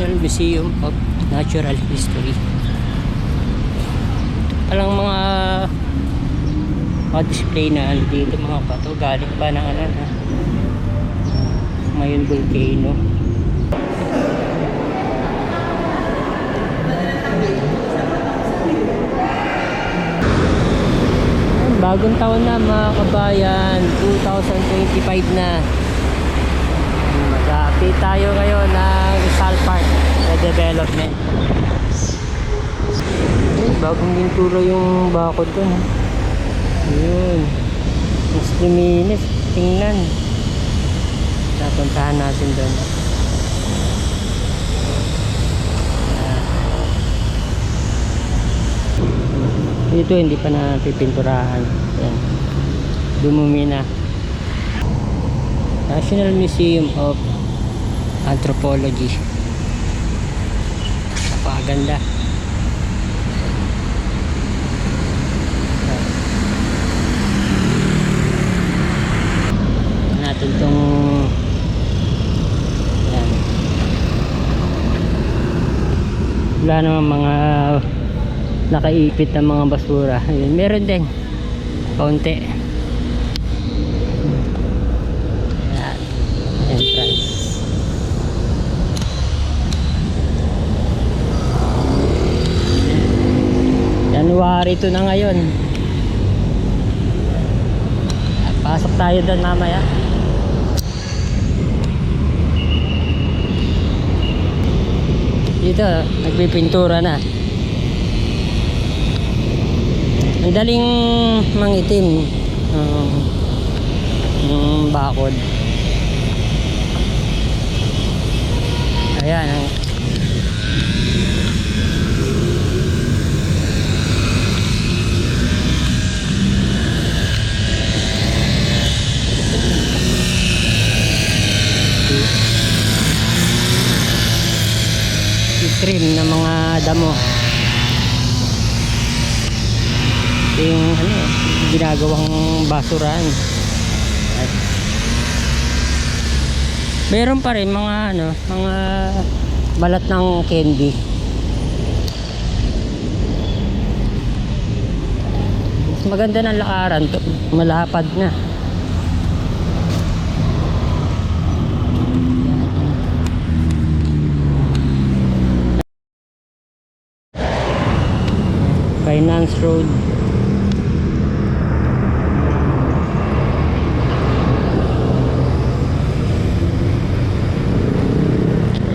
National Museum of Natural History. Palang mga mga display na ano dito mga bato galing ba ng ano na Mayon Volcano. Bagong taon na mga kabayan, 2025 na. Mag-update tayo ngayon ng Rizal Park na development. Ayun, bagong pintura yung bakod ko. No? Yun. Mas luminis. Tingnan. Napuntahan natin doon. Dito hindi pa napipinturahan. Yan. Dumumi na. National Museum of Anthropology. Napakaganda. natin tong yan. wala naman mga nakaipit na mga basura meron din kaunti yan entrance 2 na ngayon Pasok tayo doon mamaya. Dito, nagpipintura na. Ang daling mangitim. Um, yung bakod. Ayan. ang- basuran. At meron pa rin mga ano, mga balat ng candy. Maganda ng lakaran, to, malapad na. Finance Road.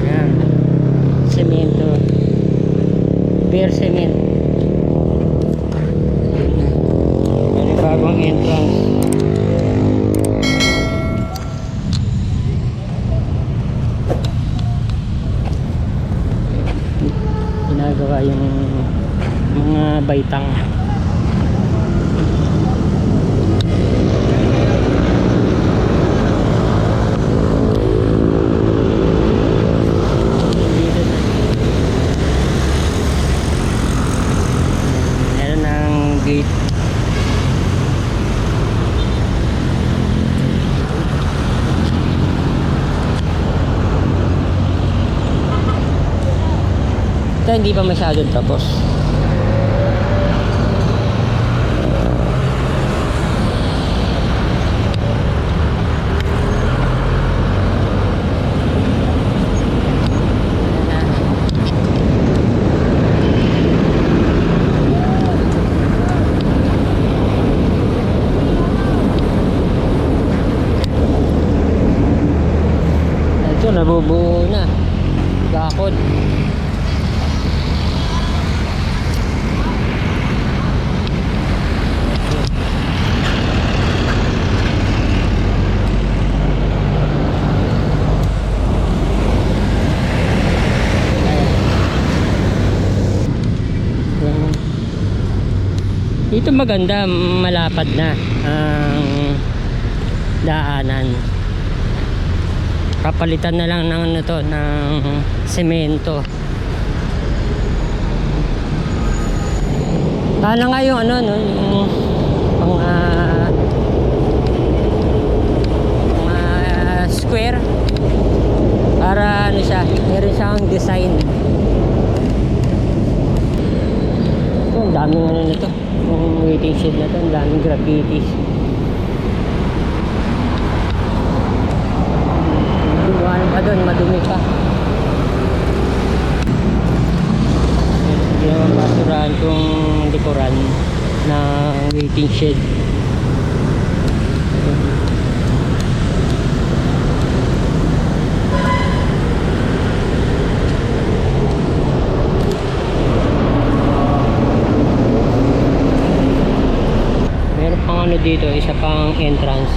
Ayan. Semento. Beer cement. May bagong entrance. Ginagawa yung mga baitang meron ng gate ito hindi pa masyadong tapos nabubuo na. Bakod. Ayan. Dito maganda, malapad na ang daanan. Papalitan na lang ng ano to, ng semento. Sana nga yung ano, no, yung mga mga square para ano siya, meron siyang design diabetes. Dumaan pa doon, madumi pa. Hindi naman basurahan kung likuran na waiting shed. Meron pang ano dito, isa pang entrance.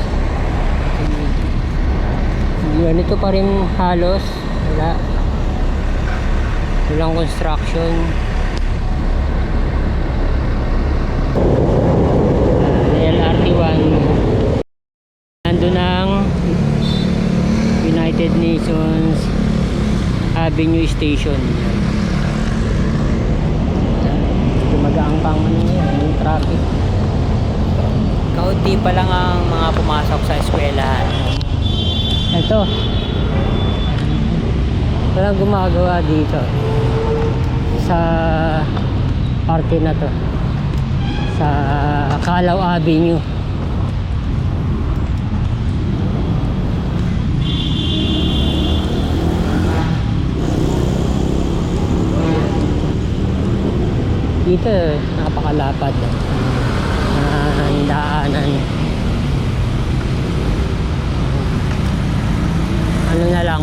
Ganito pa rin halos. Wala. Walang construction. Ah, LRT1. Nandun ang United Nations Avenue Station. Tumagaang pang ano yun, yung traffic. Kaunti pa lang ang mga pumasok sa eskwelahan. Ito. Walang gumagawa dito. Sa parte na to. Sa Calao Avenue. Dito, napakalapad. Ah, daanan. ano na lang,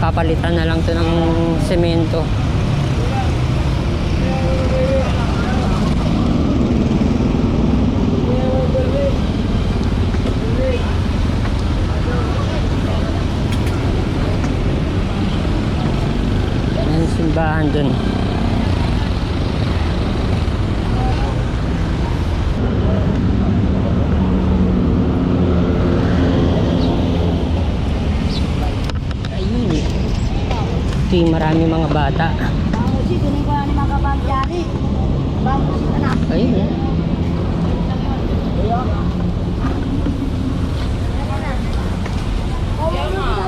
papalitan na lang to ng semento. Simbahan dun. Ayun. Ito yung marami mga bata. Bangun sih, kuning ko ni mga kabagyari. Bangun sih, anak. Ayun eh. Oh, ano kita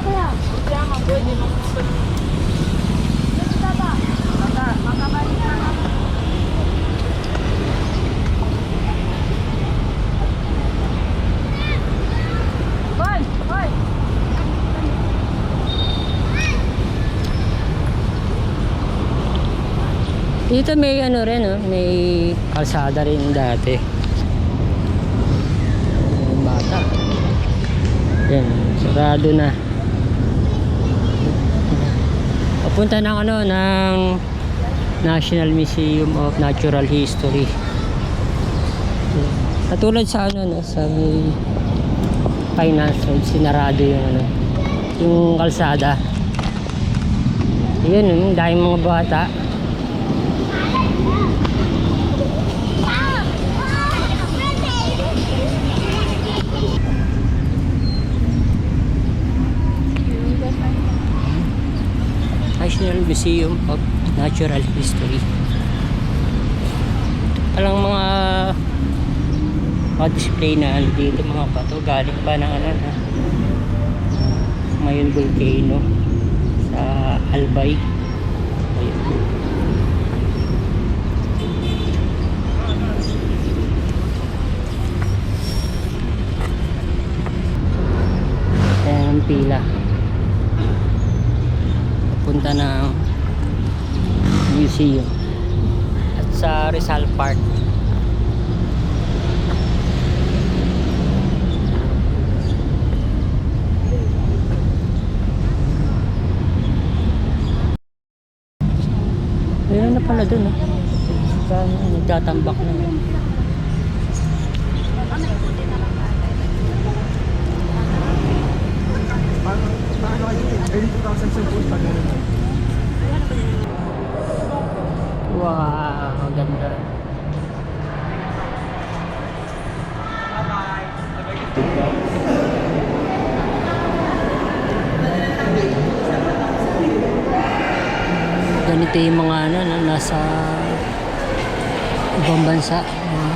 Dito may ano rin, oh, may kalsada rin dati. Bata. Yan, sarado na. Papunta ng ano, ng National Museum of Natural History. Katulad sa ano, no, sa may finance road, sinarado yung ano, yung kalsada. Yun, yung dahil mga bata. National Museum of Natural History. Alang mga mga display na dito mga bato galing pa ng ano na Mayon Volcano sa Albay. Ayun. Pila punta ng museum at sa Rizal Park meron na pala dun ah. Nagtatambak na yun. Wow, ganda. Ganito yung mga ano, na nasa ibang bansa. Yan,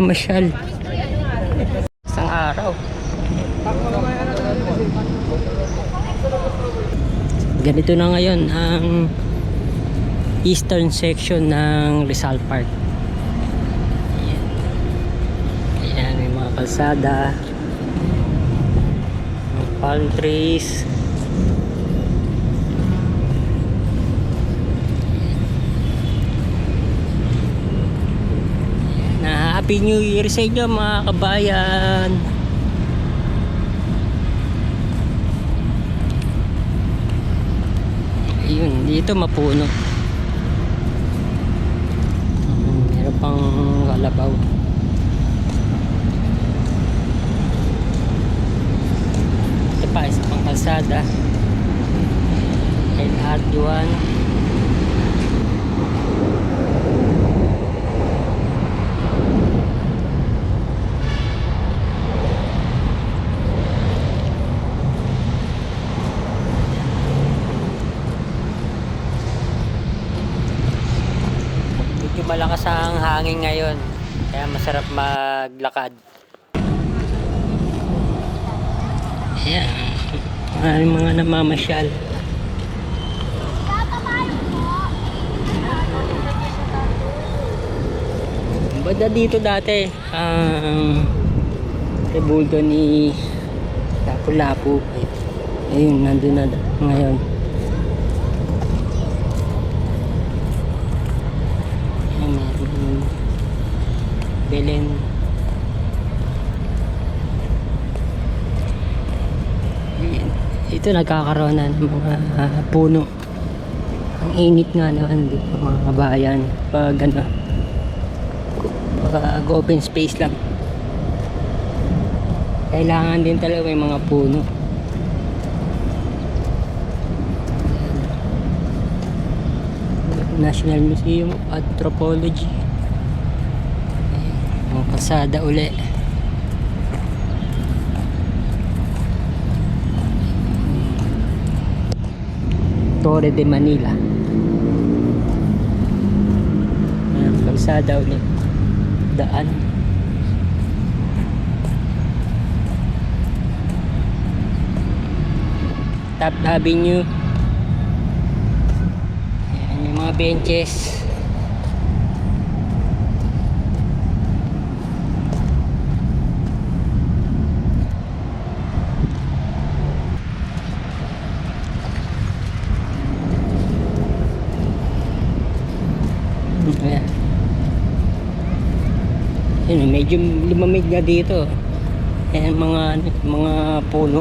namamasyal. Isang araw. Ganito na ngayon ang eastern section ng Rizal Park. Ayan. Ayan, may mga kalsada. Palm trees. Happy New Year sa inyo mga kabayan. Ayun, dito mapuno. Meron pang kalabaw. Ito pa, isa pang kalsada. LR1. Medyo malakas ang hangin ngayon. Kaya masarap maglakad. Ayan. Maraming mga namamasyal. Banda dito dati, ang rebulto ni Lapu-Lapu. Ayun, nandun na ngayon. Ayan, meron Ayan. Ito nagkakaroon na ng mga ah, puno. Ang init nga naman dito mga kabayan. Pag ano, pag open space lang. Kailangan din talaga may mga puno. National Museum of Anthropology. Kalsada uli. Torre de Manila. Ayan, kalsada ulit. Daan. Top Avenue. Ayan, yung mga benches. Ayan. Ayan, medyo lumamig na dito. Ayan, mga, ano, mga puno.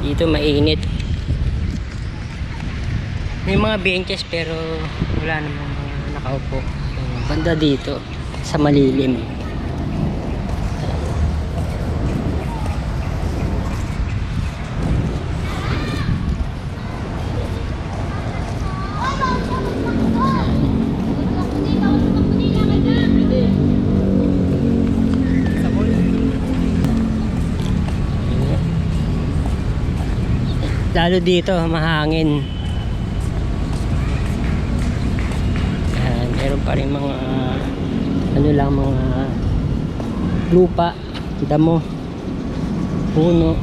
Dito mainit. May mga benches pero wala namang nakaupo. Banda dito sa malilim. Lalo dito, mahangin. Ayan, meron pa rin mga ano lang mga lupa, damo, puno.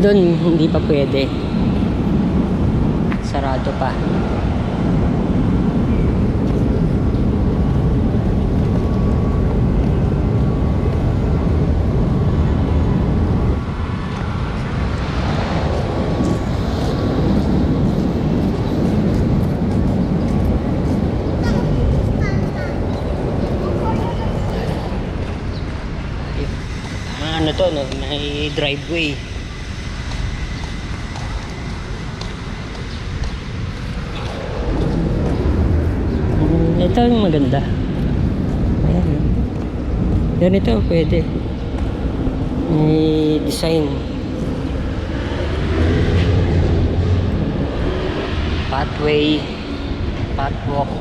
Doon hindi pa pwede. Sarado pa. Ano to, no? may driveway. Yung maganda. Ayan. Ganito pwede. May design. pathway, pathwalk.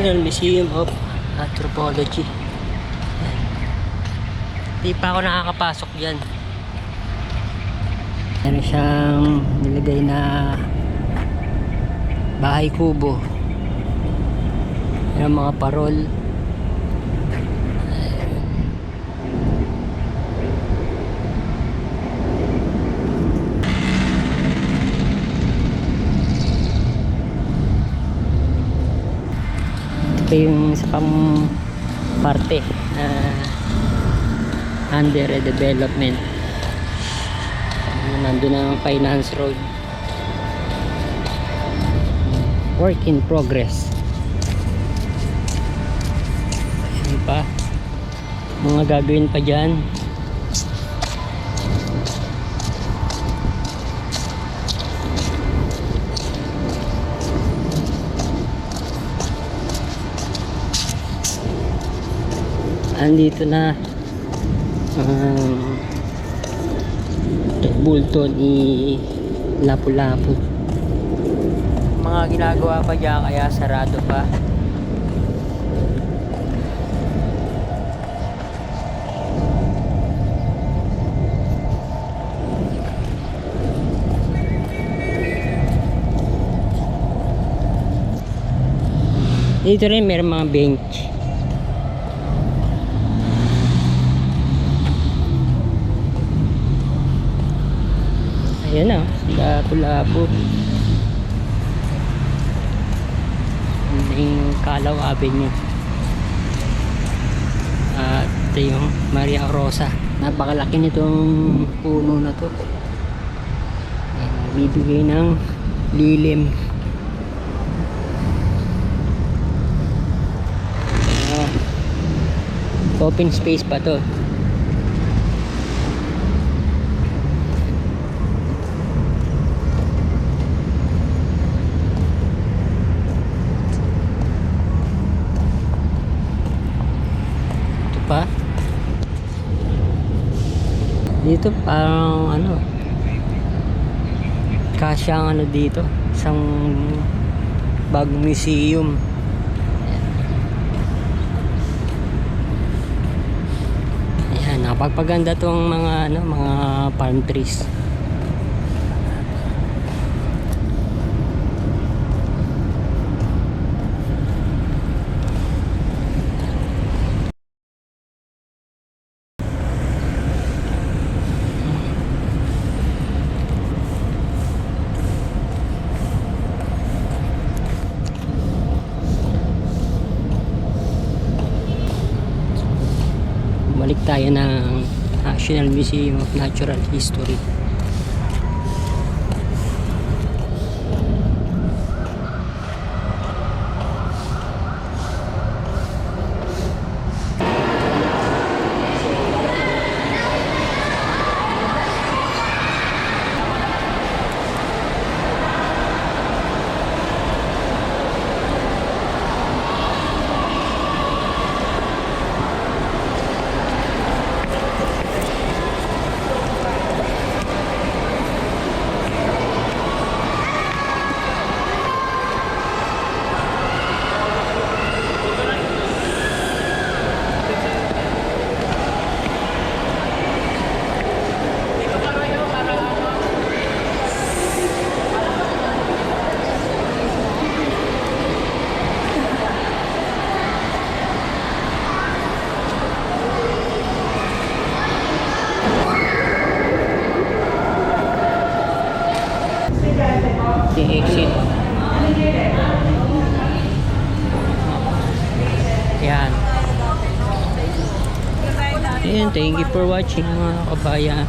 National Museum of Anthropology. Yan. Di pa ako nakakapasok dyan. Meron siyang nilagay na bahay kubo. Meron mga parol. Ito yung isa pang parte na under development. Nandun ang finance road. Work in progress. Ayan pa. Mga gagawin pa dyan. Andito na. Ang Bulton i Lapu-Lapu. Mga ginagawa pa dyan kaya sarado pa. dito rin meron mga bench ayan na Lapu-Lapu yung Calaw Avenue. At ito yung Maria Rosa. Napakalaki nitong puno na to. Ayan, bibigay ng lilim. Ah, open space pa to ito pa dito parang ano kasya ang ano dito isang bagong museum Ayan, napagpaganda tong mga ano, mga palm trees. Balik tayo ng National Museum of Natural History. The exit. Yan. Yan, thank you for watching mga kabayan.